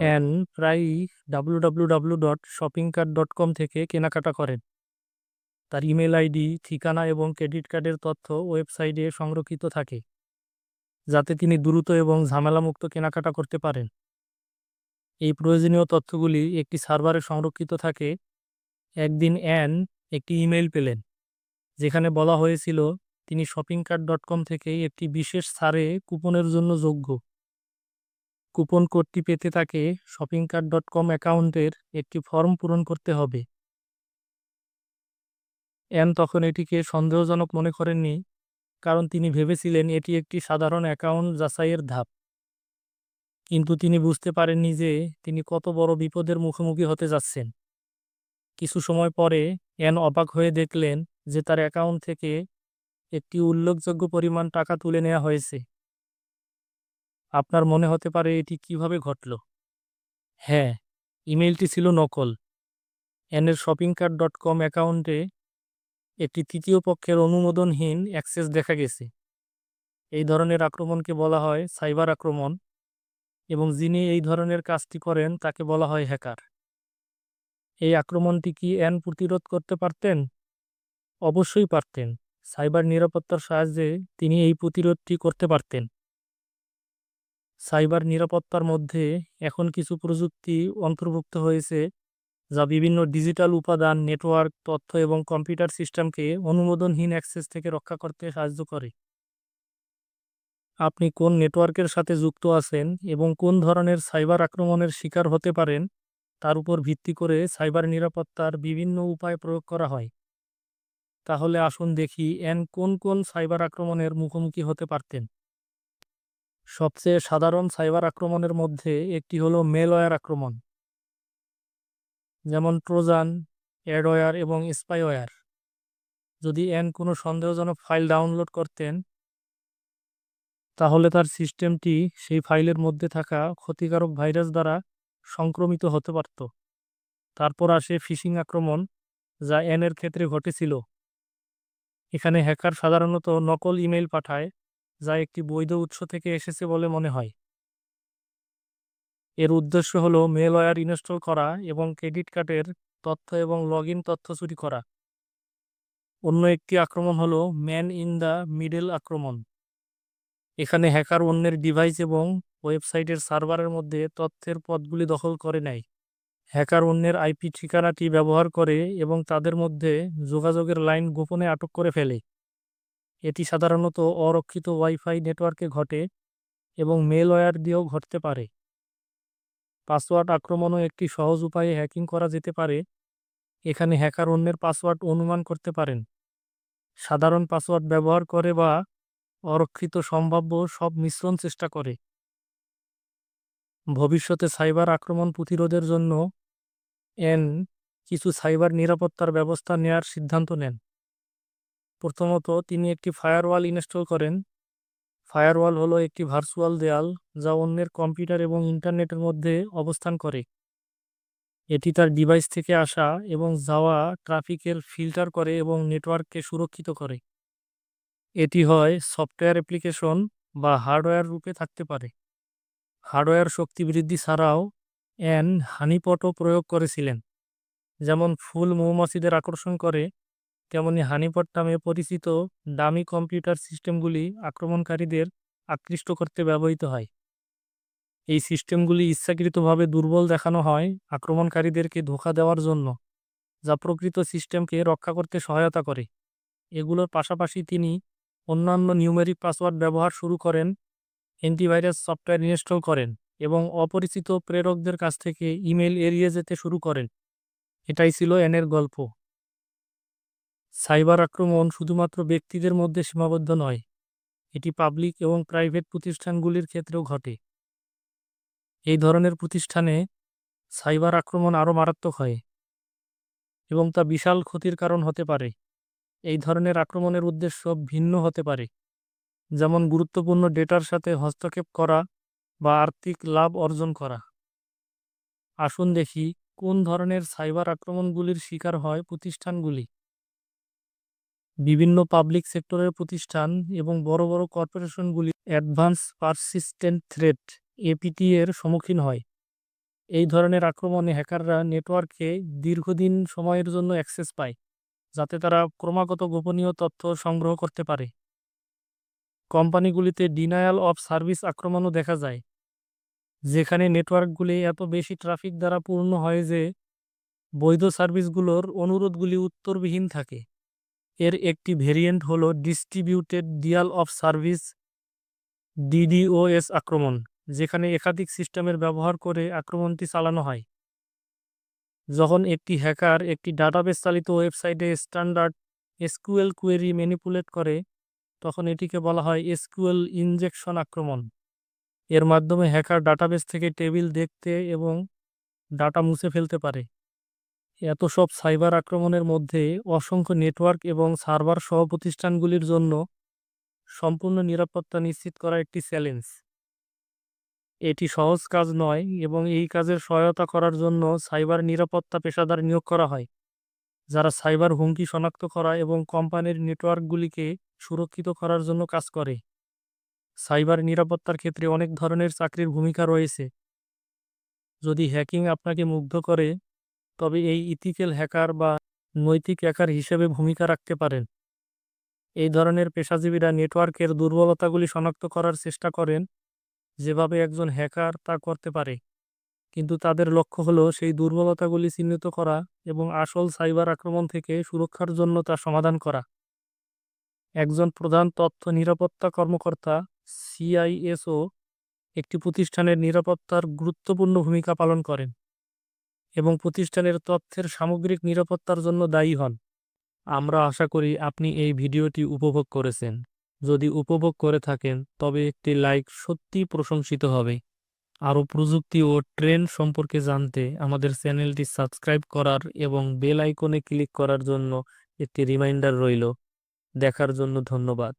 An প্রায়ই W dot shopping cart dot com থেকে কেনাকাটা করেন। তার ইমেল আইডি, ঠিকানা এবং ক্রেডিট কার্ডের তথ্য ওয়েবসাইটে সংরক্ষিত থাকে, যাতে তিনি দ্রুত এবং ঝামেলামুক্ত কেনাকাটা করতে পারেন। এই প্রয়োজনীয় তথ্যগুলি একটি সার্ভারে সংরক্ষিত থাকে, একদিন অ্যান একটি ইমেল পেলেন, যেখানে বলা হয়েছিল, তিনি শপিং কার্ট ডট কম থেকে একটি বিশেষ ছাড়ে কুপনের জন্য যোগ্য। কুপন কোডটি পেতে তাকে শপিং কার্ট ডট কম অ্যাকাউন্টের একটি ফর্ম পূরণ করতে হবে। অ্যান তখন এটিকে সন্দেহজনক মনে করেননি, কারণ তিনি ভেবেছিলেন এটি একটি সাধারণ অ্যাকাউন্ট যাচাইয়ের ধাপ। কিন্তু তিনি বুঝতে পারেননি যে তিনি কত বড় বিপদের মুখোমুখি হতে যাচ্ছেন। কিছু সময় পরে অ্যান অবাক হয়ে দেখলেন যে তার অ্যাকাউন্ট থেকে একটি উল্লেখযোগ্য পরিমাণ টাকা তুলে নেওয়া হয়েছে। আপনার মনে হতে পারে এটি কীভাবে ঘটল? হ্যাঁ ইমেলটি ছিল নকল। অ্যানের শপিং কার্ট ডট কম অ্যাকাউন্টে একটি তৃতীয় পক্ষের অনুমোদনহীন অ্যাক্সেস দেখা গেছে। এই ধরনের আক্রমণকে বলা হয় সাইবার আক্রমণ এবং যিনি এই ধরনের কাজটি করেন তাকে বলা হয় হ্যাকার। এই আক্রমণটি কি অ্যান প্রতিরোধ করতে পারতেন? অবশ্যই পারতেন। সাইবার নিরাপত্তার সাহায্যে তিনি এই প্রতিরোধটি করতে পারতেন। সাইবার নিরাপত্তার মধ্যে এখন কিছু প্রযুক্তি অন্তর্ভুক্ত হয়েছে, যা বিভিন্ন ডিজিটাল উপাদান, নেটওয়ার্ক, তথ্য এবং কম্পিউটার সিস্টেমকে অনুমোদনহীন অ্যাক্সেস থেকে রক্ষা করতে সাহায্য করে। আপনি কোন নেটওয়ার্কের সাথে যুক্ত আছেন এবং কোন ধরনের সাইবার আক্রমণের শিকার হতে পারেন, তার উপর ভিত্তি করে সাইবার নিরাপত্তার বিভিন্ন উপায় প্রয়োগ করা হয়। তাহলে আসুন দেখি এন কোন কোন সাইবার আক্রমণের মুখোমুখি হতে পারতেন। সবচেয়ে সাধারণ সাইবার আক্রমণের মধ্যে একটি হলো মেলওয়্যার আক্রমণ। যেমন ট্রোজান, অ্যাডওয়্যার এবং স্পাইওয়্যার। যদি এন কোনো সন্দেহজনক ফাইল ডাউনলোড করতেন, তাহলে তার সিস্টেমটি সেই ফাইলের মধ্যে থাকা ক্ষতিকারক ভাইরাস দ্বারা সংক্রমিত হতে পারত। তারপর আসে ফিশিং আক্রমণ, যা এনের ক্ষেত্রে ঘটেছিল। এখানে হ্যাকার সাধারণত নকল ইমেল পাঠায় যা একটি বৈধ উৎস থেকে এসেছে বলে মনে হয়। এর উদ্দেশ্য হল মেলওয়্যার ইনস্টল করা এবং ক্রেডিট কার্ডের তথ্য এবং লগ তথ্য চুরি করা। অন্য একটি আক্রমণ হল ম্যান ইন দ্য মিডল আক্রমণ। এখানে হ্যাকার অন্যের ডিভাইস এবং ওয়েবসাইটের সার্ভারের মধ্যে তথ্যের পথগুলি দখল করে নেয়। হ্যাকার অন্যের আইপি ঠিকানাটি ব্যবহার করে এবং তাদের মধ্যে যোগাযোগের লাইন গোপনে আটক করে ফেলে। এটি সাধারণত অরক্ষিত ওয়াইফাই নেটওয়ার্কে ঘটে এবং মেলওয়্যার দিয়েও ঘটতে পারে। পাসওয়ার্ড আক্রমণও একটি সহজ উপায়ে হ্যাকিং করা যেতে পারে। এখানে হ্যাকার অন্যের পাসওয়ার্ড অনুমান করতে পারেন। সাধারণ পাসওয়ার্ড ব্যবহার করে বা অরক্ষিত সম্ভাব্য সব মিশ্রণ চেষ্টা করে। ভবিষ্যতে সাইবার আক্রমণ প্রতিরোধের জন্য এন কিছু সাইবার নিরাপত্তার ব্যবস্থা নেয়ার সিদ্ধান্ত নেন। প্রথমত তিনি একটি ফায়ারওয়াল ইনস্টল করেন। ফায়ারওয়াল হলো একটি ভার্চুয়াল দেয়াল যা অন্যের কম্পিউটার এবং ইন্টারনেটের মধ্যে অবস্থান করে। এটি তার ডিভাইস থেকে আসা এবং যাওয়া ট্রাফিকের ফিল্টার করে এবং নেটওয়ার্ককে সুরক্ষিত করে। এটি হয় সফটওয়্যার অ্যাপ্লিকেশন বা হার্ডওয়্যার রূপে থাকতে পারে। হার্ডওয়্যার শক্তি বৃদ্ধি ছাড়াও অ্যান হানিপটও প্রয়োগ করেছিলেন, যেমন ফুল মৌমাছিদের আকর্ষণ করে তেমনি হানিপট নামে পরিচিত দামি কম্পিউটার সিস্টেমগুলি আক্রমণকারীদের আকৃষ্ট করতে ব্যবহৃত হয়। এই সিস্টেমগুলি ইচ্ছাকৃতভাবে দুর্বল দেখানো হয় আক্রমণকারীদেরকে ধোঁকা দেওয়ার জন্য, যা প্রকৃত সিস্টেমকে রক্ষা করতে সহায়তা করে। এগুলোর পাশাপাশি তিনি অন্যান্য নিউমেরিক পাসওয়ার্ড ব্যবহার শুরু করেন, অ্যান্টিভাইরাস সফটওয়্যার ইনস্টল করেন এবং অপরিচিত প্রেরকদের কাছ থেকে ইমেল এড়িয়ে যেতে শুরু করেন। এটাই ছিল এনের গল্প। সাইবার আক্রমণ শুধুমাত্র ব্যক্তিদের মধ্যে সীমাবদ্ধ নয়, এটি পাবলিক এবং প্রাইভেট প্রতিষ্ঠানগুলির ক্ষেত্রেও ঘটে। এই ধরনের প্রতিষ্ঠানে সাইবার আক্রমণ আরও মারাত্মক হয় এবং তা বিশাল ক্ষতির কারণ হতে পারে। এই ধরনের আক্রমণের উদ্দেশ্য ভিন্ন হতে পারে, যেমন গুরুত্বপূর্ণ ডেটার সাথে হস্তক্ষেপ করা বা আর্থিক লাভ অর্জন করা। আসুন দেখি কোন ধরনের সাইবার আক্রমণগুলির শিকার হয় প্রতিষ্ঠানগুলি। বিভিন্ন পাবলিক সেক্টরের প্রতিষ্ঠান এবং বড় বড় কর্পোরেশনগুলি অ্যাডভান্স পারসিস্টেন্ট থ্রেট এপিটি এর সম্মুখীন হয়। এই ধরনের আক্রমণে হ্যাকাররা নেটওয়ার্কে দীর্ঘদিন সময়ের জন্য অ্যাক্সেস পায়, যাতে তারা ক্রমাগত গোপনীয় তথ্য সংগ্রহ করতে পারে। কোম্পানিগুলিতে ডিনায়াল অফ সার্ভিস আক্রমণও দেখা যায়, যেখানে নেটওয়ার্কগুলি এত বেশি ট্রাফিক দ্বারা পূর্ণ হয় যে বৈধ সার্ভিসগুলোর অনুরোধগুলি উত্তরবিহীন থাকে। এর একটি ভেরিয়েন্ট হল distributed denial of service DDoS আক্রমণ, যেখানে একাধিক সিস্টেমের ব্যবহার করে আক্রমণটি চালানো হয়। যখন একটি হ্যাকার একটি ডাটাবেস চালিত ওয়েবসাইটে স্ট্যান্ডার্ড এসকিউএল কোয়েরি ম্যানিপুলেট করে, তখন এটিকে বলা হয় এসকিউএল ইনজেকশন আক্রমণ। এর মাধ্যমে হ্যাকার ডাটাবেস থেকে টেবিল দেখতে এবং ডাটা মুছে ফেলতে পারে। এত সব সাইবার আক্রমণের মধ্যে অসংখ্য নেটওয়ার্ক এবং সার্ভার সহ প্রতিষ্ঠানগুলির জন্য সম্পূর্ণ নিরাপত্তা নিশ্চিত করা একটি চ্যালেঞ্জ। এটি সহজ কাজ নয় এবং এই কাজের সহায়তা করার জন্য সাইবার নিরাপত্তা পেশাদার নিয়োগ করা হয়, যারা সাইবার হুমকি শনাক্ত করা এবং কোম্পানির নেটওয়ার্কগুলিকে সুরক্ষিত করার জন্য কাজ করে। সাইবার নিরাপত্তার ক্ষেত্রে অনেক ধরনের চাকরির ভূমিকা রয়েছে। যদি হ্যাকিং আপনাকে মুগ্ধ করে তবে এই ইথিক্যাল হ্যাকার বা নৈতিক হ্যাকার হিসেবে ভূমিকা রাখতে পারেন। এই ধরনের পেশাজীবীরা নেটওয়ার্কের দুর্বলতাগুলি শনাক্ত করার চেষ্টা করেন, যেভাবে একজন হ্যাকার তা করতে পারে। কিন্তু তাদের লক্ষ্য হলো সেই দুর্বলতাগুলি চিহ্নিত করা এবং আসল সাইবার আক্রমণ থেকে সুরক্ষার জন্য তা সমাধান করা। একজন প্রধান তথ্য নিরাপত্তা কর্মকর্তা, সিআইএসও, একটি প্রতিষ্ঠানের নিরাপত্তার গুরুত্বপূর্ণ ভূমিকা পালন করেন। এবং প্রতিষ্ঠানের তথ্যের সামগ্রিক নিরাপত্তার জন্য দায়ী হন। আমরা আশা করি আপনি এই ভিডিওটি উপভোগ করেছেন। যদি উপভোগ করে থাকেন, তবে একটি লাইক সত্যিই প্রশংসিত হবে। আরও প্রযুক্তি ও ট্রেন্ড সম্পর্কে জানতে আমাদের চ্যানেলটি সাবস্ক্রাইব করার এবং বেল আইকনে ক্লিক করার জন্য একটি রিমাইন্ডার রইল। দেখার জন্য ধন্যবাদ।